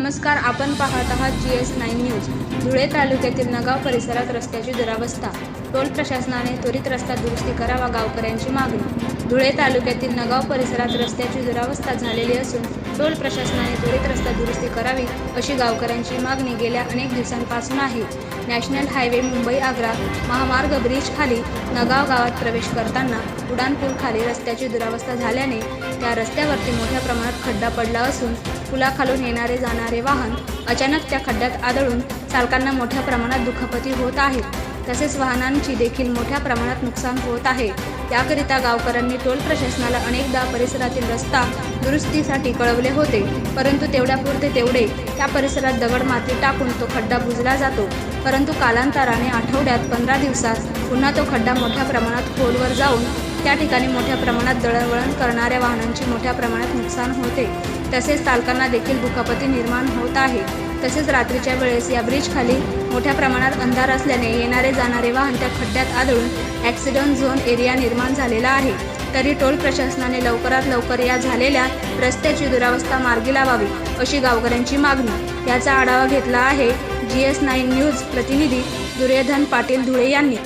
नमस्कार आपण पाहत आहात G S nine news. Dhule तालुक्यातील नगाव परिसरात रस्त्याची दुरावस्था. टोल प्रशासनाने त्वरित रस्ता दुरुस्ती करावा गावकऱ्यांची मागणी. धुळे तालुक्यातील नगाव परिसरात रस्त्याची दुरावस्था झालेली असून टोल प्रशासनाने त्वरित रस्ता दुरुस्ती करावी अशी गावकऱ्यांची मागणी गेल्या अनेक दिवसांपासून आहे. नॅशनल हायवे मुंबई आग्रा महामार्ग ब्रिज खाली नगाव गावात प्रवेश करताना उडानपूल खाली रस्त्याची दुरावस्था झाल्याने त्या रस्त्यावरती मोठ्या प्रमाणात खड्डा पडला असून पुलाखालून येणारे जाणारे वाहन अचानक त्या खड्ड्यात आदळून चालकांना मोठ्या प्रमाणात दुखापती होत आहेत. तसेच वाहनांची देखील मोठ्या प्रमाणात नुकसान होत आहे. याकरिता गावकऱ्यांनी टोल प्रशासनाला अनेकदा परिसरातील रस्ता दुरुस्तीसाठी कळवले होते. परंतु तेवढ्यापुरते तेवढे त्या परिसरात दगड माती टाकून तो खड्डा बुजला जातो. परंतु कालांतराने आठवड्यात पंधरा दिवसात पुन्हा तो खड्डा मोठ्या प्रमाणात खोलवर जाऊन त्या ठिकाणी मोठ्या प्रमाणात दळणवळण करणाऱ्या वाहनांची मोठ्या प्रमाणात नुकसान होते. तसेच चालकांना देखील दुखापती निर्माण होत आहे. तसेच रात्रीच्या वेळेस या ब्रिजखाली मोठ्या प्रमाणात अंधार असल्याने येणारे जाणारे वाहन त्या खड्ड्यात आदळून ॲक्सिडेंट झोन एरिया निर्माण झालेला आहे. तरी टोल प्रशासनाने लवकरात लवकर या झालेल्या रस्त्याची दुरावस्था मार्गी लावावी अशी गावकऱ्यांची मागणी. याचा आढावा घेतला आहे. जी एस नाईन न्यूज प्रतिनिधी दुर्योधन पाटील धुळे यांनी.